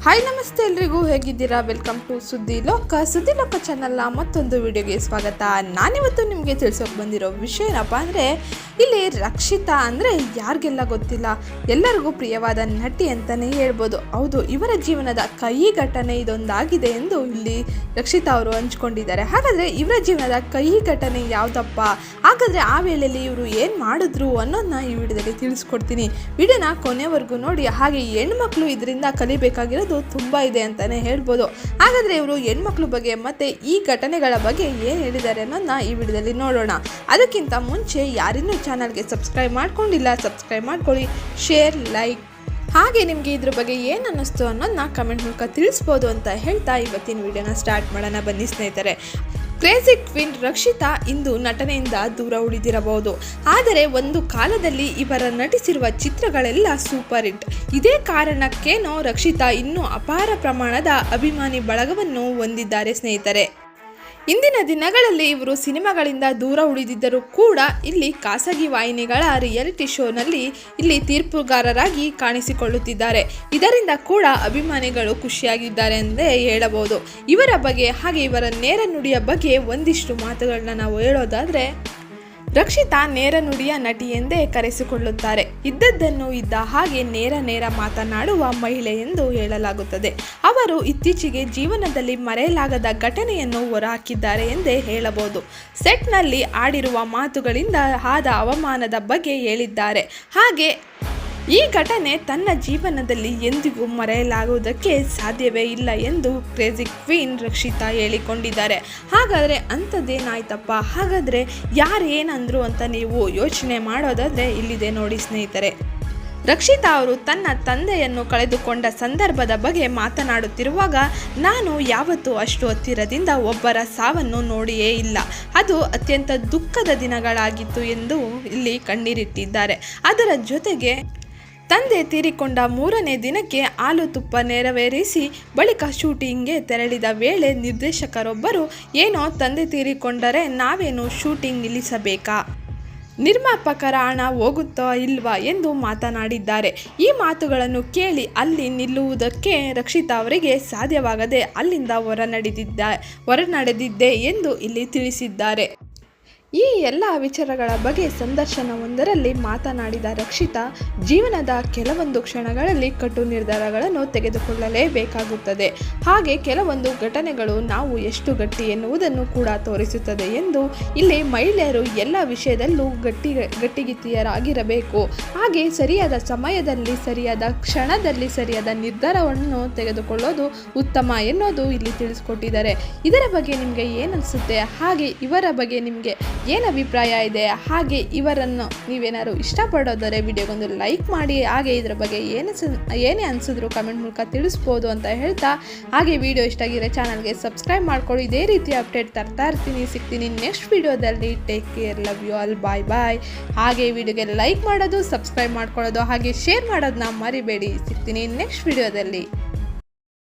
Hayırlı ನಮಸ್ತೆ ಎಲ್ರಿಗೂ ಹೇಗಿದ್ದೀರಾ? ವೆಲ್ಕಮ್ ಟು ಸುದ್ದಿ ಲೋಕ. ಸುದ್ದಿ ಲೋಕ ಚಾನಲ್ನ ಮತ್ತೊಂದು ವಿಡಿಯೋಗೆ ಸ್ವಾಗತ. ನಾನಿವತ್ತು ನಿಮಗೆ ತಿಳಿಸೋಕೆ ಬಂದಿರೋ ವಿಷಯ ಏನಪ್ಪ ಅಂದರೆ, ಇಲ್ಲಿ ರಕ್ಷಿತಾ ಅಂದರೆ ಯಾರಿಗೆಲ್ಲ ಗೊತ್ತಿಲ್ಲ? ಎಲ್ಲರಿಗೂ ಪ್ರಿಯವಾದ ನಟಿ ಅಂತಲೇ ಹೇಳ್ಬೋದು. ಹೌದು, ಇವರ ಜೀವನದ ಕಹಿ ಘಟನೆ ಇದೊಂದಾಗಿದೆ ಎಂದು ಇಲ್ಲಿ ರಕ್ಷಿತಾ ಅವರು ಹಂಚ್ಕೊಂಡಿದ್ದಾರೆ. ಹಾಗಾದರೆ ಇವರ ಜೀವನದ ಕಹಿ ಘಟನೆ ಯಾವುದಪ್ಪ? ಹಾಗಾದರೆ ಆ ವೇಳೆಯಲ್ಲಿ ಇವರು ಏನು ಮಾಡಿದ್ರು ಅನ್ನೋದನ್ನ ಈ ವಿಡಿಯೋದಲ್ಲಿ ತಿಳಿಸ್ಕೊಡ್ತೀನಿ. ವಿಡಿಯೋನ ಕೊನೆವರೆಗೂ ನೋಡಿ. ಹಾಗೆ ಹೆಣ್ಮಕ್ಳು ಇದರಿಂದ ಕಲಿಬೇಕಾಗಿರೋದು ತುಂಬ ಇದೆ ಅಂತಲೇ ಹೇಳ್ಬೋದು. ಹಾಗಾದರೆ ಇವರು ಹೆಣ್ಮಕ್ಳು ಬಗ್ಗೆ ಮತ್ತು ಈ ಘಟನೆಗಳ ಬಗ್ಗೆ ಏನು ಹೇಳಿದ್ದಾರೆ ಅನ್ನೋದನ್ನ ಈ ವಿಡಿಯೋದಲ್ಲಿ ನೋಡೋಣ. ಅದಕ್ಕಿಂತ ಮುಂಚೆ ಯಾರಿನ್ನೂ ಚಾನಲ್ಗೆ ಸಬ್ಸ್ಕ್ರೈಬ್ ಮಾಡ್ಕೊಂಡಿಲ್ಲ, ಸಬ್ಸ್ಕ್ರೈಬ್ ಮಾಡ್ಕೊಳ್ಳಿ, ಶೇರ್, ಲೈಕ್. ಹಾಗೆ ನಿಮಗೆ ಇದ್ರ ಬಗ್ಗೆ ಏನು ಅನ್ನಿಸ್ತು ಅನ್ನೋದನ್ನ ಕಮೆಂಟ್ ಮೂಲಕ ತಿಳಿಸ್ಬೋದು ಅಂತ ಹೇಳ್ತಾ ಇವತ್ತಿನ ವಿಡಿಯೋನ ಸ್ಟಾರ್ಟ್ ಮಾಡೋಣ ಬನ್ನಿ ಸ್ನೇಹಿತರೆ. ಕ್ರೇಜಿ ಟ್ವಿನ್ ರಕ್ಷಿತಾ ಇಂದು ನಟನೆಯಿಂದ ದೂರ ಉಳಿದಿರಬಹುದು. ಆದರೆ ಒಂದು ಕಾಲದಲ್ಲಿ ಇವರ ನಟಿಸಿರುವ ಚಿತ್ರಗಳೆಲ್ಲ ಸೂಪರ್ ಹಿಟ್. ಇದೇ ಕಾರಣಕ್ಕೇನೋ ರಕ್ಷಿತಾ ಇನ್ನೂ ಅಪಾರ ಪ್ರಮಾಣದ ಅಭಿಮಾನಿ ಬಳಗವನ್ನು ಹೊಂದಿದ್ದಾರೆ ಸ್ನೇಹಿತರೆ. ಇಂದಿನ ದಿನಗಳಲ್ಲಿ ಇವರು ಸಿನಿಮಾಗಳಿಂದ ದೂರ ಉಳಿದಿದ್ದರೂ ಕೂಡ ಇಲ್ಲಿ ಖಾಸಗಿ ವಾಹಿನಿಗಳ ರಿಯಾಲಿಟಿ ಶೋನಲ್ಲಿ ಇಲ್ಲಿ ತೀರ್ಪುಗಾರರಾಗಿ ಕಾಣಿಸಿಕೊಳ್ಳುತ್ತಿದ್ದಾರೆ. ಇದರಿಂದ ಕೂಡ ಅಭಿಮಾನಿಗಳು ಖುಷಿಯಾಗಿದ್ದಾರೆ ಎಂದೇ ಹೇಳಬಹುದು. ಇವರ ಬಗ್ಗೆ ಹಾಗೆ ಇವರ ನೇರ ನುಡಿಯ ಬಗ್ಗೆ ಒಂದಿಷ್ಟು ಮಾತುಗಳನ್ನ ನಾವು ಹೇಳೋದಾದ್ರೆ ರಕ್ಷಿತಾ ನೇರ ನುಡಿಯ ನಟಿ ಎಂದೇ ಕರೆಸಿಕೊಳ್ಳುತ್ತಾರೆ. ಇದ್ದದ್ದನ್ನು ಇದ್ದ ಹಾಗೆ ನೇರ ನೇರ ಮಾತನಾಡುವ ಮಹಿಳೆ ಎಂದು ಹೇಳಲಾಗುತ್ತದೆ. ಅವರು ಇತ್ತೀಚೆಗೆ ಜೀವನದಲ್ಲಿ ಮರೆಯಲಾಗದ ಘಟನೆಯನ್ನು ಹೊರಹಾಕಿದ್ದಾರೆ ಎಂದೇ ಹೇಳಬಹುದು. ಸೆಟ್ನಲ್ಲಿ ಆಡಿರುವ ಮಾತುಗಳಿಂದ ಆದ ಅವಮಾನದ ಬಗ್ಗೆ ಹೇಳಿದ್ದಾರೆ. ಹಾಗೆ ಈ ಘಟನೆ ತನ್ನ ಜೀವನದಲ್ಲಿ ಎಂದಿಗೂ ಮರೆಯಲಾಗುವುದಕ್ಕೆ ಸಾಧ್ಯವೇ ಇಲ್ಲ ಎಂದು ಕ್ರೇಜಿ ಕ್ವೀನ್ ರಕ್ಷಿತಾ ಹೇಳಿಕೊಂಡಿದ್ದಾರೆ. ಹಾಗಾದರೆ ಅಂಥದ್ದೇನಾಯ್ತಪ್ಪ? ಹಾಗಾದರೆ ಯಾರು ಏನಂದ್ರು ಅಂತ ನೀವು ಯೋಚನೆ ಮಾಡೋದಾದರೆ ಇಲ್ಲಿದೆ ನೋಡಿ ಸ್ನೇಹಿತರೆ. ರಕ್ಷಿತಾ ಅವರು ತನ್ನ ತಂದೆಯನ್ನು ಕಳೆದುಕೊಂಡ ಸಂದರ್ಭದ ಬಗ್ಗೆ ಮಾತನಾಡುತ್ತಿರುವಾಗ, ನಾನು ಯಾವತ್ತೂ ಅಷ್ಟು ಹತ್ತಿರದಿಂದ ಒಬ್ಬರ ಸಾವನ್ನು ನೋಡಿಯೇ ಇಲ್ಲ. ಅದು ಅತ್ಯಂತ ದುಃಖದ ದಿನಗಳಾಗಿತ್ತು ಎಂದು ಇಲ್ಲಿ ಕಣ್ಣೀರಿಟ್ಟಿದ್ದಾರೆ. ಅದರ ಜೊತೆಗೆ ತಂದೆ ತೀರಿಕೊಂಡ ಮೂರನೇ ದಿನಕ್ಕೆ ಹಾಲು ತುಪ್ಪ ನೆರವೇರಿಸಿ ಬಳಿಕ ಶೂಟಿಂಗ್ಗೆ ತೆರಳಿದ ವೇಳೆ ನಿರ್ದೇಶಕರೊಬ್ಬರು, ಏನೋ ತಂದೆ ತೀರಿಕೊಂಡರೆ ನಾವೇನು ಶೂಟಿಂಗ್ ನಿಲ್ಲಿಸಬೇಕಾ? ನಿರ್ಮಾಪಕರ ಹಣ ಹೋಗುತ್ತೋ ಇಲ್ವಾ ಎಂದು ಮಾತನಾಡಿದ್ದಾರೆ. ಈ ಮಾತುಗಳನ್ನು ಕೇಳಿ ಅಲ್ಲಿ ನಿಲ್ಲುವುದಕ್ಕೆ ರಕ್ಷಿತಾ ಅವರಿಗೆ ಸಾಧ್ಯವಾಗದೆ ಅಲ್ಲಿಂದ ಹೊರ ನಡೆದಿದ್ದ ಹೊರ ನಡೆದಿದ್ದೆ ಎಂದು ಇಲ್ಲಿ ತಿಳಿಸಿದ್ದಾರೆ. ಈ ಎಲ್ಲ ವಿಚಾರಗಳ ಬಗ್ಗೆ ಸಂದರ್ಶನವೊಂದರಲ್ಲಿ ಮಾತನಾಡಿದ ರಕ್ಷಿತಾ, ಜೀವನದ ಕೆಲವೊಂದು ಕ್ಷಣಗಳಲ್ಲಿ ಕಟು ನಿರ್ಧಾರಗಳನ್ನು ತೆಗೆದುಕೊಳ್ಳಲೇಬೇಕಾಗುತ್ತದೆ. ಹಾಗೆ ಕೆಲವೊಂದು ಘಟನೆಗಳು ನಾವು ಎಷ್ಟು ಗಟ್ಟಿ ಎನ್ನುವುದನ್ನು ಕೂಡ ತೋರಿಸುತ್ತದೆ ಎಂದು ಇಲ್ಲಿ ಮಹಿಳೆಯರು ಎಲ್ಲ ವಿಷಯದಲ್ಲೂ ಗಟ್ಟಿ ಗಟ್ಟಿಗಿತ್ತಿಯರಾಗಿರಬೇಕು ಹಾಗೆ ಸರಿಯಾದ ಸಮಯದಲ್ಲಿ, ಸರಿಯಾದ ಕ್ಷಣದಲ್ಲಿ ಸರಿಯಾದ ನಿರ್ಧಾರವನ್ನು ತೆಗೆದುಕೊಳ್ಳೋದು ಉತ್ತಮ ಎನ್ನೋದು ಇಲ್ಲಿ ತಿಳಿಸ್ಕೊಟ್ಟಿದ್ದಾರೆ. ಇದರ ಬಗ್ಗೆ ನಿಮಗೆ ಏನನ್ಸುತ್ತೆ ಹಾಗೆ ಇವರ ಬಗ್ಗೆ ನಿಮಗೆ ಏನು ಅಭಿಪ್ರಾಯ ಇದೆ? ಹಾಗೆ ಇವರನ್ನು ನೀವೇನಾದ್ರು ಇಷ್ಟಪಡೋದರೆ ವಿಡಿಯೋಗೊಂದು ಲೈಕ್ ಮಾಡಿ, ಹಾಗೆ ಇದರ ಬಗ್ಗೆ ಏನು ಏನೇ ಅನಿಸಿದ್ರು ಕಮೆಂಟ್ ಮೂಲಕ ತಿಳಿಸ್ಬೋದು ಅಂತ ಹೇಳ್ತಾ, ಹಾಗೆ ವಿಡಿಯೋ ಇಷ್ಟ ಆಗಿರೋ ಚಾನಲ್ಗೆ ಸಬ್ಸ್ಕ್ರೈಬ್ ಮಾಡ್ಕೊಳ್ಳಿ. ಇದೇ ರೀತಿ ಅಪ್ಡೇಟ್ ತರ್ತಾ ಇರ್ತೀನಿ. ಸಿಗ್ತೀನಿ ನೆಕ್ಸ್ಟ್ ವಿಡಿಯೋದಲ್ಲಿ. Take care love you all bye bye ಹಾಗೆ ವಿಡಿಯೋಗೆ ಲೈಕ್ ಮಾಡೋದು, ಸಬ್ಸ್ಕ್ರೈಬ್ ಮಾಡ್ಕೊಳ್ಳೋದು, ಹಾಗೆ ಶೇರ್ ಮಾಡೋದನ್ನ ಮರಿಬೇಡಿ. ಸಿಗ್ತೀನಿ ನೆಕ್ಸ್ಟ್ ವಿಡಿಯೋದಲ್ಲಿ.